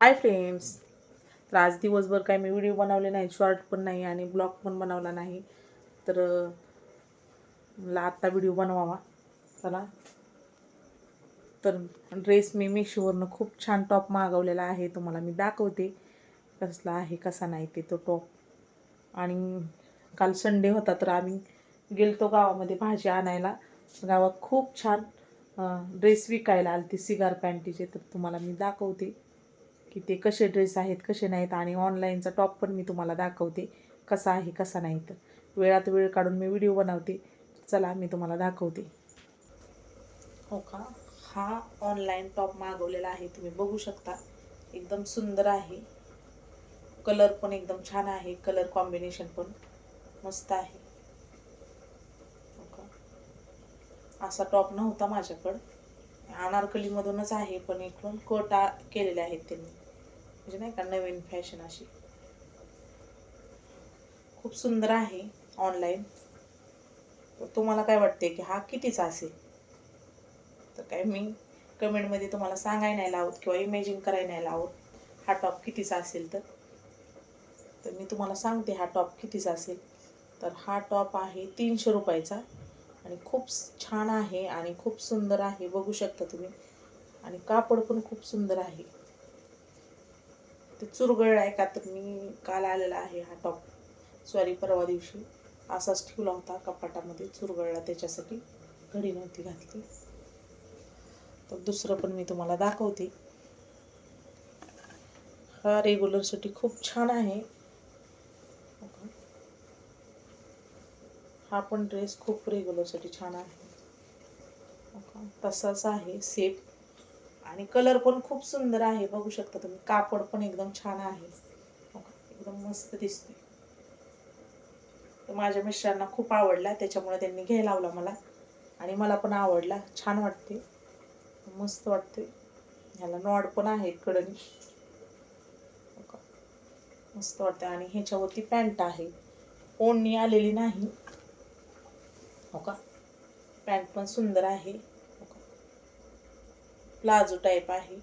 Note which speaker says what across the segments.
Speaker 1: Hi friends तर आज दिवसभर काय मी व्हिडिओ बनवले नाही शॉर्ट पण नाही आणि ब्लॉग पण बनवला नाही. तर मला आत्ता व्हिडिओ बनवावा. चला. तर ड्रेस मी मिशोवरनं खूप छान टॉप मागवलेला आहे. तुम्हाला मी दाखवते कसला आहे कसा नाही ते तो टॉप आणि काल संडे होता तर आम्ही गेलतो गावामध्ये भाजी आणायला. गावात खूप छान ड्रेस विकायला आली सिगार पॅन्टीचे तर तुम्हाला मी दाखवते. की ते कसे ड्रेस आहेत कसे नाहीत आणि ऑनलाईनचा टॉप पण मी तुम्हाला दाखवते कसा आहे कसा नाही तर. वेळात वेळ काढून मी व्हिडिओ बनवते. चला मी तुम्हाला दाखवते. हो का? हा ऑनलाईन टॉप मागवलेला आहे तुम्ही बघू शकता. एकदम सुंदर आहे. कलर पण एकदम छान आहे कलर कॉम्बिनेशन पण मस्त आहे. हो का? असा टॉप नव्हता माझ्याकडं. अनारकलीमधूनच आहे पण इकडून कोटा केलेले आहेत त्यांनी. म्हणजे नाही का नवीन फॅशन अशी. खूप सुंदर आहे ऑनलाईन तुम्हाला काय वाटते की हा कितीचा असेल? तर काय मी कमेंटमध्ये तुम्हाला सांगाय नाही लावत किंवा इमेजिन करायला नाही लावत हा टॉप कितीचा असेल तर. तर मी तुम्हाला सांगते हा टॉप कितीचा असेल. तर हा टॉप आहे तीनशे रुपयाचा आणि खूप छान आहे आणि खूप सुंदर आहे बघू शकता तुम्ही. आणि कापड पण खूप सुंदर आहे. ते चुरगळ आहे का तर मी काल आलेला आहे हा टॉप सॉरी परवा दिवशी. असाच ठेवला होता कपाटामध्ये चुरगळला त्याच्यासाठी. घडी नव्हती घातली. तर दुसरं पण मी तुम्हाला दाखवते. हा रेग्युलरसाठी खूप छान आहे. हा पण ड्रेस खूप रेग्युलरसाठी छान आहे. तसाच आहे सेप आणि कलर पण खूप सुंदर आहे बघू शकता तुम्ही. कापड पण एकदम छान आहे. हो एकदम मस्त दिसते तर माझ्या मिस्टरांना खूप आवडला त्याच्यामुळे त्यांनी घ्यायला लावला मला. आणि मला पण आवडला छान वाटते मस्त वाटते ह्याला नॉड पण आहे कडनी. हो का? मस्त वाटते आणि ह्याच्यावरती पॅन्ट आहे. ओढणी आलेली नाही. हो का पॅन्ट पण सुंदर आहे. प्लाझो टाईप आहे.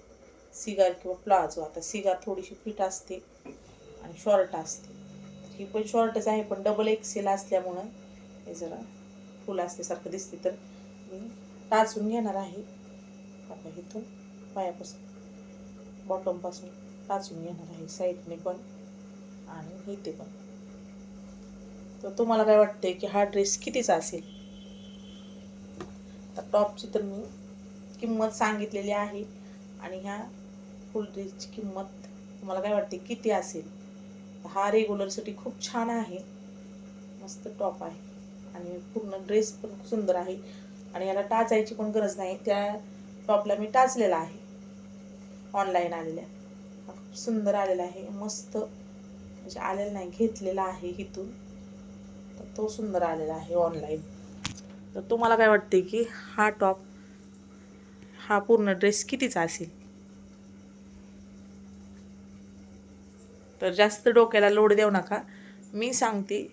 Speaker 1: सिगार किंवा प्लाझो. आता सिगार थोडीशी फिट असते आणि शॉर्ट असते. ही पण शॉर्टच आहे पण डबल एक्सेल असल्यामुळं हे जरा फुल असल्यासारखं दिसते. तर मी टाचून घेणार आहे. आता इथून पायापासून बॉटमपासून टाचून घेणार आहे. साईडने पण आणि इथे पण. तर तुम्हाला काय वाटते की हा ड्रेस कितीचा असेल? तर टॉपची तर मी किंमत सांगितलेली आहे. आणि ह्या फुलड्रेसची किंमत तुम्हाला काय वाटते? किती असेल? हा रेग्युलरसाठी खूप छान आहे. मस्त टॉप आहे. आणि पूर्ण ड्रेस पण खूप सुंदर आहे. आणि याला टाचायची पण गरज नाही. त्या टॉपला मी टाचलेला आहे. ऑनलाईन आलेल्या. खूप सुंदर आलेला आहे. मस्त. म्हणजे आलेला नाही घेतलेला आहे इथून. तर तो सुंदर आलेला आहे ऑनलाईन तर तुम्हाला काय वाटते की हा टॉप हा पूर्ण ड्रेस कितीचा असेल? तर जास्त डोक्याला लोड देऊ नका. मी सांगते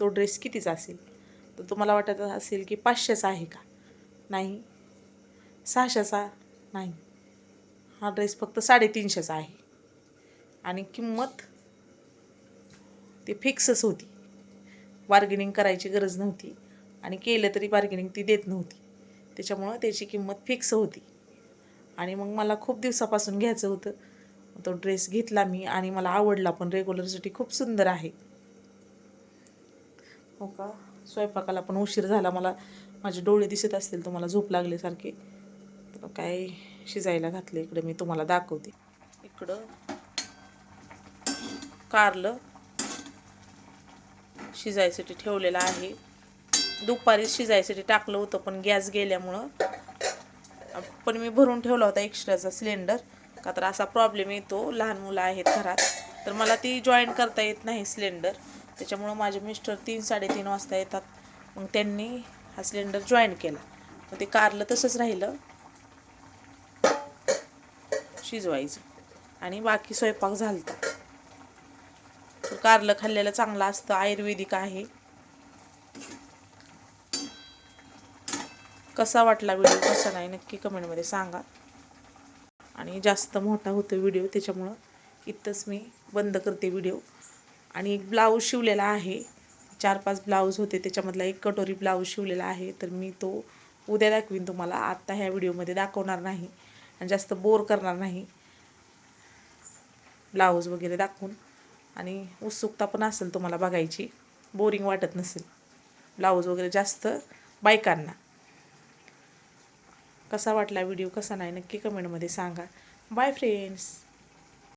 Speaker 1: तो ड्रेस कितीचा असेल? तर तुम्हाला वाटत असेल की पाचशेचा आहे का? नाही. सहाशेचा? नाही. हा ड्रेस फक्त साडेतीनशेचा आहे. आणि किंमत ती फिक्सच होती. बार्गेनिंग करायची गरज नव्हती. आणि केलं तरी बार्गेनिंग ती देत नव्हती. त्याच्यामुळं त्याची किंमत फिक्स होती. आणि मग मला खूप दिवसापासून घ्यायचं होतं. तो ड्रेस घेतला मी आणि मला आवडला पण रेग्युलरसाठी खूप सुंदर आहे. हो का? स्वयंपाकाला पण उशीर झाला. मला माझे डोळे दिसत असतील तुम्हाला झोप लागल्यासारखे. तर काय शिजायला घातलं इकडे मी तुम्हाला दाखवते. इकडं कारलं शिजायसाठी ठेवलेलं आहे. दुपारी शिजायसाठी टाकलं होतं पण गॅस गेल्यामुळं. पण मी भरून ठेवला होता एक्स्ट्राचा सिलेंडर. का तर असा प्रॉब्लेम येतो लहान मुलं आहेत घरात. तर मला ती जॉईन करता येत नाही सिलेंडर. त्याच्यामुळं माझे मिस्टर तीन साडेतीन वाजता येतात. मग त्यांनी हा सिलेंडर जॉईन केला. मग ते कारलं तसंच राहिलं. शिजवायचं. आणि बाकी स्वयंपाक झालता. तर कारलं खाल्लेलं चांगलं असतं आयुर्वेदिक आहे. कसा वाटला व्हिडिओ कसा नाही नक्की कमेंटमध्ये सांगा. आणि जास्त मोठा होतो व्हिडिओ त्याच्यामुळं इथंच मी बंद करते व्हिडिओ. आणि एक ब्लाऊज शिवलेला आहे. चार पाच ब्लाऊज होते त्याच्यामधला एक कटोरी ब्लाऊज शिवलेला आहे. तर मी तो उद्या दाखवीन तुम्हाला. आत्ता ह्या व्हिडिओमध्ये दाखवणार नाही आणि जास्त बोर करणार नाही. ब्लाऊज वगैरे दाखवून. आणि उत्सुकता पण असेल तुम्हाला बघायची. बोरिंग वाटत नसेल. ब्लाऊज वगैरे जास्त बायकांना. कसा वाटला व्हिडिओ कसा नाही नक्की कमेंटमध्ये सांगा. Bye friends